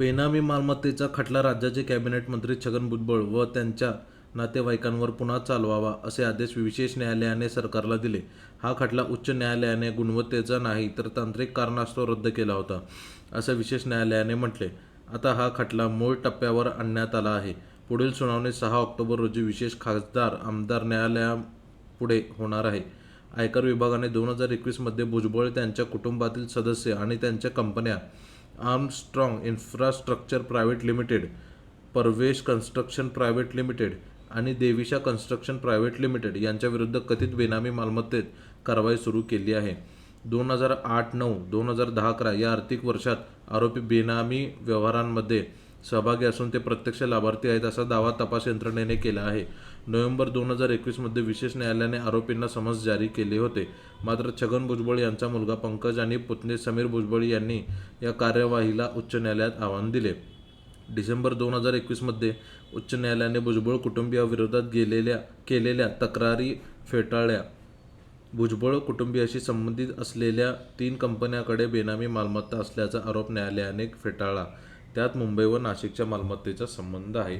बेनामी मालमत्तेचा खटला राज्याचे कॅबिनेट मंत्री छगन भुजबळ व त्यांच्या नातेवाईकांवर पुन्हा चालवावा असे आदेश विशेष न्यायालयाने सरकारला दिले. हा खटला उच्च न्यायालयाने गुणवत्तेचा नाही तर तांत्रिक कारणास्तव रद्द केला होता असं विशेष न्यायालयाने म्हटले. आता हा खटला मूळ टप्प्यावर आणण्यात आला आहे. पुढील सुनावणी सहा ऑक्टोबर रोजी विशेष खासदार आमदार न्यायालयापुढे होणार आहे. आयकर विभागाने दोन हजार एकवीसमध्ये भुजबळ त्यांच्या कुटुंबातील सदस्य आणि त्यांच्या कंपन्या Armstrong infrastructure private limited Parvesh construction private limited आणि देविशा कन्स्ट्रक्शन प्रायव्हेट लिमिटेड यांच्याविरुद्ध कथित बेनामी मालमत्तेत कारवाई सुरू केली आहे. दोन हजार आठ नऊ दोन हजार दहा अकरा या आर्थिक वर्षात आरोपी बेनामी व्यवहारांमध्ये सहभागी असून ते प्रत्यक्ष लाभार्थी आहेत असा दावा तपास यंत्रणेने केला आहे. नोव्हेंबर दोन हजार एकवीसमध्ये विशेष न्यायालयाने आरोपींना समज जारी केले होते. मात्र छगन भुजबळ यांचा मुलगा पंकज आणि पुतणे समीर भुजबळ यांनी या कार्यवाहीला उच्च न्यायालयात आव्हान दिले. डिसेंबर दोन हजार एकवीसमध्ये उच्च न्यायालयाने भुजबळ कुटुंबियाविरोधात गेलेल्या केलेल्या तक्रारी फेटाळल्या. भुजबळ कुटुंबियाशी संबंधित असलेल्या तीन कंपन्यांकडे बेनामी मालमत्ता असल्याचा आरोप न्यायालयाने फेटाळला. त्यात मुंबई व नाशिकच्या मालमत्तेचा संबंध आहे.